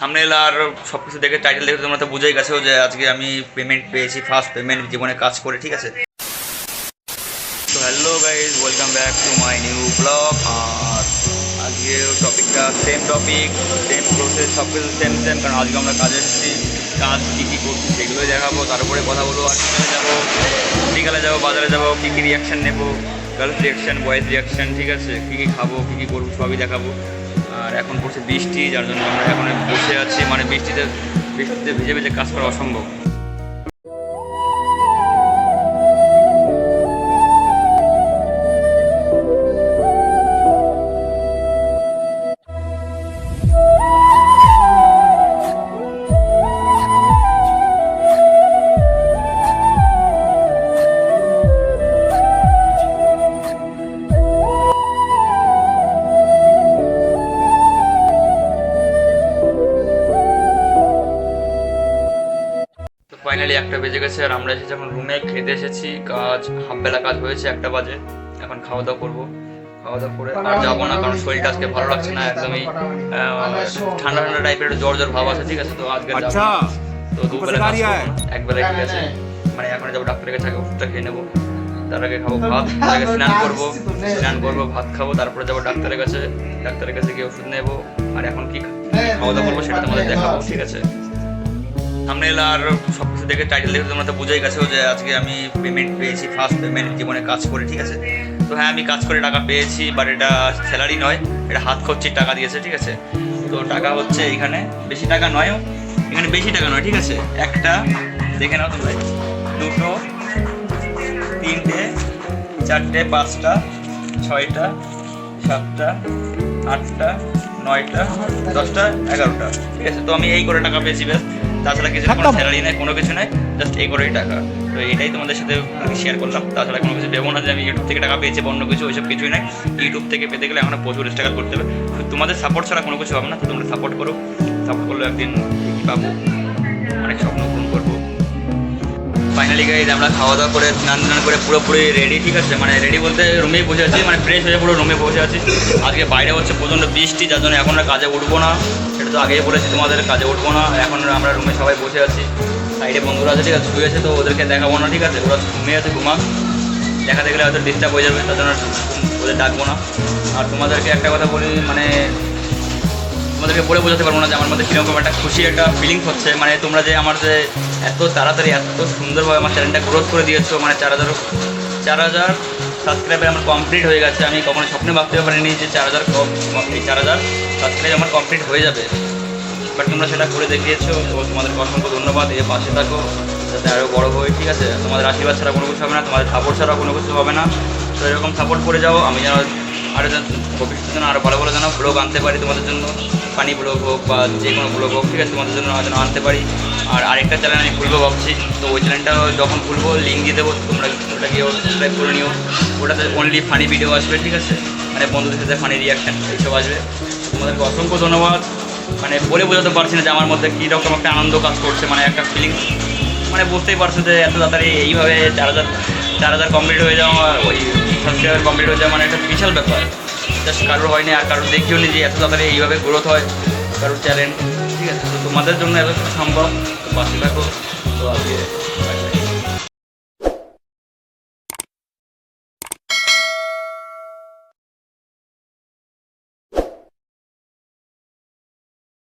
Thumbnail আর সব কিছু দেখে টাইটেল দেখে তোমরা তো বুঝেই গেছো যে আজকে আমি পেমেন্ট পেয়েছি ফার্স্ট পেমেন্ট জীবনে কাজ করে, ঠিক আছে? তো hello guys welcome back to my new blog আর আজকে টপিকটা সেম টপিক সেম প্রসেস সব কিছু সেম সেম কারণ আজকে আমরা কাজ এসেছি, কাজ কী কী করছি সেগুলোই দেখাবো, তারপরে কথা বলব, আর বিকালে যাব। বিকালে যাব, বাজারে যাব, কী কী রিয়াকশান নেব গার্লস রিয়াকশান বয়েজ রিয়াকশান ঠিক আছে? কী কী খাব, কী কী করব, সবই দেখাবো। আর এখন পড়ছে বৃষ্টি, যার জন্য আমরা এখন বসে আছি। মানে বৃষ্টিতে বৃষ্টিতে ভিজে ভিজে কাজ করা অসম্ভব। ফাইনালি একটা বেজে গেছে আর আমরা এসেছি এখন রুমে খেতে এসেছি কাজ হাফবেলা কাজ হয়েছে একটা বাজে। এখন খাওয়া দাওয়া করব আর যাব না কারণ শরীরটা আজকে ভালো লাগছে না একদমই ঠান্ডা ঠান্ডা টাইপের জ্বর জ্বর ভাব আছে ঠিক আছে তো আজকে তো দুবেলা কাজ একবেলা ঠিক আছে। মানে এখন যাব ডাক্তারের কাছে আগে ওষুধটা খেয়ে নেব। তার আগে খাব ভাত তার আগে স্নান করব স্নান করব ভাত খাব তারপরে যাব ডাক্তারের কাছে। ডাক্তারের কাছে গিয়ে ওষুধ নেব আর এখন কি খাওয়া দাওয়া করব সেটা তোমাদের দেখাবো ঠিক আছে। থামনেল আর সব কিছু দেখে টাইটেল দেখে তোমরা তো বুঝেই গেছো যে আজকে আমি পেমেন্ট পেয়েছি ফার্স্ট পেমেন্ট জীবনে কাজ করে, ঠিক আছে? তো হ্যাঁ আমি কাজ করে টাকা পেয়েছি বাট এটা স্যালারি নয়, এটা হাত খরচির টাকা দিয়েছে, ঠিক আছে? তো টাকা হচ্ছে এখানে, বেশি টাকা নয়ও, এখানে বেশি টাকা নয়, ঠিক আছে? একটা, দেখে নাও তোমরা, দুটো, তিনটে, চারটে, পাঁচটা, ছয়টা, সাতটা, আটটা, নয়টা, দশটা, এগারোটা, ঠিক আছে? তো আমি এই করে টাকা পেয়েছি বেশ তাছাড়া কিছু কোনো স্যালারি নেই কোনো কিছু নেই জাস্ট এই করেই টাকা। তো এটাই তোমাদের সাথে শেয়ার করলাম। তাছাড়া কোনো কিছু ভেবো না যে আমি ইউটিউব থেকে টাকা পেয়েছি বা অন্য কিছু ওইসব কিছুই নাই। ইউটিউব থেকে পেতে গেলে আমরা প্রচুর স্ট্রাগল করতে হবে। তোমাদের সাপোর্ট ছাড়া কোনো কিছু হবে না তো তোমরা সাপোর্ট করো। সাপোর্ট করলে একদিন পাবো? অনেক স্বপ্ন। ফাইনালি গাইজ আমরা খাওয়া দাওয়া করে, স্নান টান করে পুরোপুরি রেডি ঠিক আছে? মানে রেডি বলতে রুমেই বসে আছি মানে ফ্রেশ হয়ে পুরো রুমে বসে আছি। আজকে বাইরে হচ্ছে প্রচণ্ড বৃষ্টি, যার জন্য এখন কাজে উঠবো না। সেটা তো আগেই বলেছি তোমাদের, কাজে উঠবো না। এখন আমরা রুমে সবাই বসে আছি। সাইডে বন্ধুরা আছে, ঠিক আছে? শুয়েছে তো ওদেরকে দেখাবো না, ঠিক আছে? ওরা ঘুমিয়ে আছে ঘুমা দেখা দেখলে হয়তো ডিস্টার্ব হয়ে যাবে, তার জন্য ওদের ডাকবো না। আর তোমাদেরকে একটা কথা বলি মানে তোমাদেরকে বলে বোঝাতে পারব না যে আমার মধ্যে কীরকম একটা খুশি একটা ফিলিংস হচ্ছে। মানে তোমরা যে আমার যে এত তাড়াতাড়ি, এত সুন্দরভাবে আমার চ্যানেলটা গ্রোথ করে দিয়েছ মানে চার হাজার চার হাজার সাবস্ক্রাইবার আমার কমপ্লিট হয়ে গেছে। আমি কখনো স্বপ্নে ভাবতে পারিনি যে চার হাজার চার হাজার সাবস্ক্রাইব আমার কমপ্লিট হয়ে যাবে। বাট তোমরা সেটা করে দেখিয়েছো, তো তোমাদেরকে অসংখ্য ধন্যবাদ। এর পাশে থাকো, যাতে আরও বড়ো হয়ে ঠিক আছে? তোমাদের আশীর্বাদ ছাড়া কোনো কিছু হবে না, তোমাদের সাপোর্ট ছাড়া কোনো কিছু হবে না। তো এরকম সাপোর্ট করে যাও, আমি যেন আরও যেন ভবিষ্যতে যেন আরও ভালো ভালো যেন ব্লগ আনতে পারি তোমাদের জন্য। পানি ব্লগ হোক বা যে কোনো ব্লগ হোক, ঠিক আছে? তোমাদের জন্য যেন আনতে পারি। আর আরেকটা চ্যানেল আমি খুলবো ভাবছি। তো ওই চ্যানেলটা যখন খুলবো লিঙ্ক দিয়ে দেবো, তোমরা ওটা গিয়ে সাবস্ক্রাইব করে নিও। ওটাতে অনলি ফানি ভিডিও আসবে, ঠিক আছে? মানে বন্ধুদের সাথে ফানি রিয়াকশান এইসব আসবে। তোমাদেরকে অসংখ্য ধন্যবাদ। মানে বলে বোঝাতে পারছি না যে আমার মধ্যে কী রকম একটা আনন্দ কাজ করছে মানে একটা ফিলিংস মানে বুঝতেই পারছ যে এত তাড়াতাড়ি এইভাবে চার হাজার চার হাজার কমপ্লিট হয়ে যাওয়া ওই সাবস্ক্রাইবার কমপ্লিট হয়ে যাওয়া মানে একটা বিশাল ব্যাপার। জাস্ট কারোর হয়নি আর কারোর দেখিও নি যে এত তাড়াতাড়ি এইভাবে গ্রোথ হয়। কারোর চ্যালেঞ্জ ঠিক আছে তো তোমাদের জন্য এত সম্ভব পাশে থাকো তো আজকে